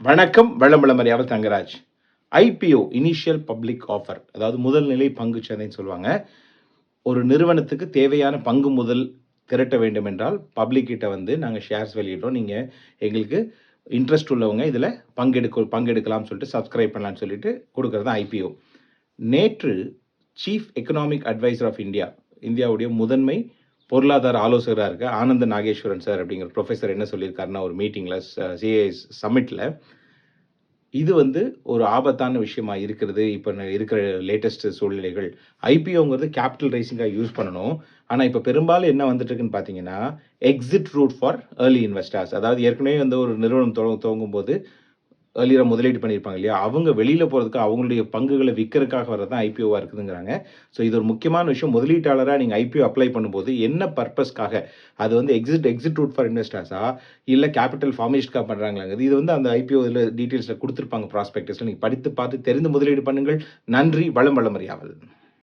வணக்கம் வளம்பளமரியாவது Thangaraj. IPO initial public offer அதாவது முதல் நிலை பங்கு சந்தைன்னு சொல்லுவாங்க. ஒரு நிறுவனத்துக்கு தேவையான பங்கு முதல் திரட்ட வேண்டும் என்றால் பப்ளிக் கிட்ட வந்து நாங்கள் ஷேர்ஸ் வெளியிடுறோம். நீங்கள் எங்களுக்கு இன்ட்ரெஸ்ட் உள்ளவங்க இதில் பங்கெடுக்க பங்கெடுக்கலாம்னு சொல்லிட்டு சப்ஸ்கிரைப் பண்ணலாம்னு சொல்லிட்டு கொடுக்குறது தான் ஐபிஓ நேற்று chief economic adviser of India இந்தியாவுடைய முதன்மை பொருளாதார ஆலோசகராக இருக்க ஆனந்த நாகேஸ்வரன் சார் அப்படிங்கிற ப்ரொஃபஸர் என்ன சொல்லியிருக்காருன்னா ஒரு மீட்டிங்கில் சிஏஎஸ் சம்மிட்டில் இது வந்து ஒரு ஆபத்தான விஷயமா இருக்கிறது. இப்போ இருக்கிற லேட்டஸ்ட் சூழ்நிலைகள். ஐபிஓங்கிறது கேபிட்டல் ரைசிங்காக யூஸ் பண்ணணும். ஆனால் இப்போ பெரும்பாலும் என்ன வந்துட்டு இருக்குன்னு பார்த்தீங்கன்னா exit route for early investors அதாவது ஏற்கனவே வந்து ஒரு நிறுவனம் துவங்க துவங்கும் போது ஏர்லியராக முதலீடு பண்ணியிருப்பாங்க இல்லையா? அவங்க வெளியில் போகிறதுக்கு அவங்களுடைய பங்குகளை விற்கிறதுக்காக வர்றது தான் ஐபிஓவாக இருக்குதுங்கிறாங்க. ஸோ இது ஒரு முக்கியமான விஷயம். முதலீட்டாளராக நீங்கள் ஐபிஓ அப்ளை பண்ணும்போது என்ன பர்பஸ்க்காக அது வந்து எக்ஸிட் எக்ஸிட் ரூட் ஃபார் இன்வெஸ்டர்ஸா இல்லை கேபிட்டல் ஃபார்மேஷனுக்காக பண்ணுறாங்களாங்கிறது இது வந்து அந்த ஐபிஓ இதில் டீட்டெயில்ஸில் கொடுத்துருப்பாங்க ப்ராஸ்பெக்டஸில் நீங்கள் படித்து பார்த்து தெரிந்து முதலீடு பண்ணுங்கள். நன்றி. வளம் வளமறியாவல்